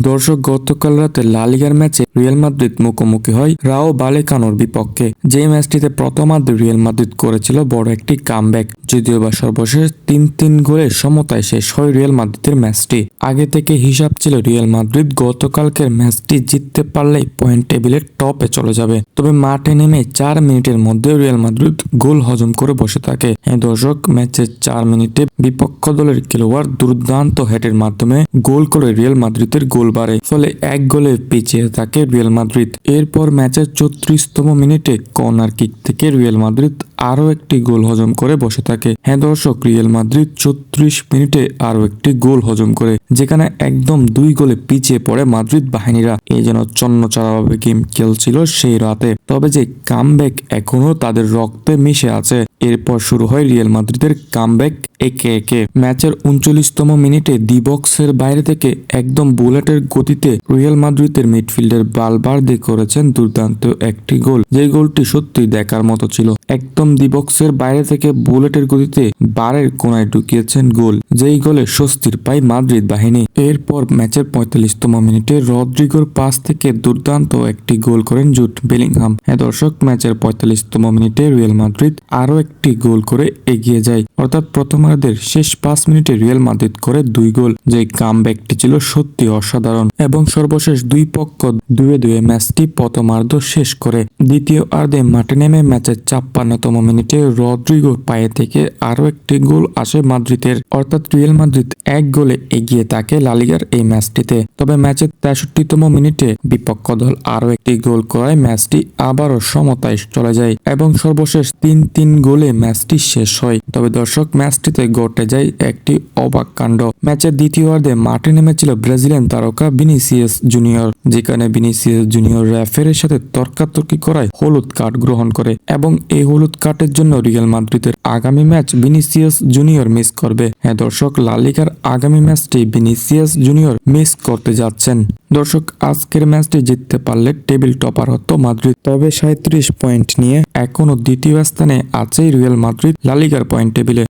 দর্শক গতকাল রাতে লালিগার ম্যাচে রিয়াল মাদ্রিদ মুখোমুখি হয় রাও বালেকানোর বিপক্ষে। যে ম্যাচটিতে প্রথমার্ধে রিয়াল মাদ্রিদ করেছিল বড় একটি কামব্যাক, যদিও বা সর্বশেষ তিন তিন গোলে সমতায় শেষ হয় রিয়াল মাদ্রিদের ম্যাচটি। আগে থেকে হিসাব ছিল রিয়াল মাদ্রিদ গতকালকের ম্যাচটি জিততে পারলেই পয়েন্ট টেবিলের টপে চলে যাবে। তবে মাঠে নেমে চার মিনিটের মধ্যে রিয়াল মাদ্রিদ গোল হজম করে বসে থাকে। হ্যাঁ দর্শক, ম্যাচের চার মিনিটে বিপক্ষ দলের খেলোয়াড় দুর্দান্ত হেডের মাধ্যমে গোল করে রিয়াল মাদ্রিদের গোল বাড়ে ফলে এক গোলে পিছিয়ে থাকে রিয়াল মাদ্রিদ। এরপর ম্যাচের চৌত্রিশতম মিনিটে কর্নার কিক থেকে রিয়াল মাদ্রিদ আরও একটি গোল হজম করে বসে থাকে। হ্যাঁ দর্শক, রিয়াল মাদ্রিদ চৌত্রিশ মিনিটে আরও একটি গোল হজম করে, যেখানে একদম দুই গোলে পিছিয়ে পড়ে মাদ্রিদ বাহিনীরা। এই যেন চন্নচাড়াভাবে গেম খেলছিল সেই রাতে। তবে যে কামব্যাক এখনও তাদের রক্তে মিশে আছে। এরপর শুরু হয় রিয়াল মাদ্রিদের কামব্যাক একে একে। ম্যাচের উনচল্লিশতম মিনিটে ডিবক্সের বাইরে থেকে একদম বুলেটের গতিতে রিয়াল মাদ্রিদের মিডফিল্ডার বালবার্দে করেছেন দুর্দান্ত একটি গোল। যে গোলটি সত্যি দেখার মতো ছিল। একদম ডিবক্সের বাইরে থেকে বুলেটের গতিতে বারের কোনায় ঢুকিয়েছেন গোল। যেই গোলে স্বস্তির পায় মাদ্রিদ বাহিনী। এরপর ম্যাচের পঁয়তাল্লিশতম মিনিটে রদ্রিগোর পাস থেকে দুর্দান্ত একটি গোল করেন জুট বেলিংহাম। হ্যাঁ দর্শক, ম্যাচের পঁয়তাল্লিশতম মিনিটে রিয়াল মাদ্রিদ আরও একটি গোল করে এগিয়ে যায়। অর্থাৎ প্রথমার্ধের শেষ পাঁচ মিনিটে রিয়াল মাদ্রিদ করে দুই গোল যে কাম কামব্যাকটি ছিল সত্যি অসাধারণ এবং সর্বশেষ দুই পক্ষ দুয়ে দুয়ে ম্যাচটি প্রথমার্ধ শেষ করে। দ্বিতীয় আর্ধে মাঠে নেমে ম্যাচের চাপ্পান্নতম মিনিটে রদ্রিগোর পায়ে থেকে আরও একটি গোল আসে মাদ্রিদের। অর্থাৎ রিয়েল মাদ্রিদ এক গোলে এগিয়ে থাকে লালিগার এই ম্যাচটিতে। তবে ম্যাচের তেষট্টিতম মিনিটে বিপক্ষ দল আরও একটি গোল করায় ম্যাচটি আবারও সমতায় চলে যায় এবং সর্বশেষ তিন তিন গোলে ম্যাচটি শেষ হয়। তবে দর্শক, ম্যাচটিতে ঘটে যায় একটি অবাক কাণ্ড। ম্যাচের দ্বিতীয়ার্ধে মাঠে নেমেছিল ব্রাজিলিয়ান তারকা বিনিসিয়াস জুনিয়র, যেখানে বিনিসিয়াস জুনিয়র র্যাফের সাথে তর্কাতর্কি করায় হলুদ কার্ড গ্রহণ করে এবং এই হলুদ কার্ডের জন্য রিয়াল মাদ্রিদের আগামী ম্যাচ বিনিসিয়াস জুনিয়র মিস করবে। হ্যাঁ দর্শক, লালিকার আগামী ম্যাচটি ভিনিসিয়াস জুনিয়র মিস করতে যাচ্ছেন। দর্শক, আজকের ম্যাচটি জিততে পারলে টেবিল টপার হতো মাদ্রিদ। তবে সাঁত্রিশ পয়েন্ট নিয়ে এখনও দ্বিতীয় স্থানে আছে রিয়াল মাদ্রিদ লালিকার পয়েন্ট টেবিলে।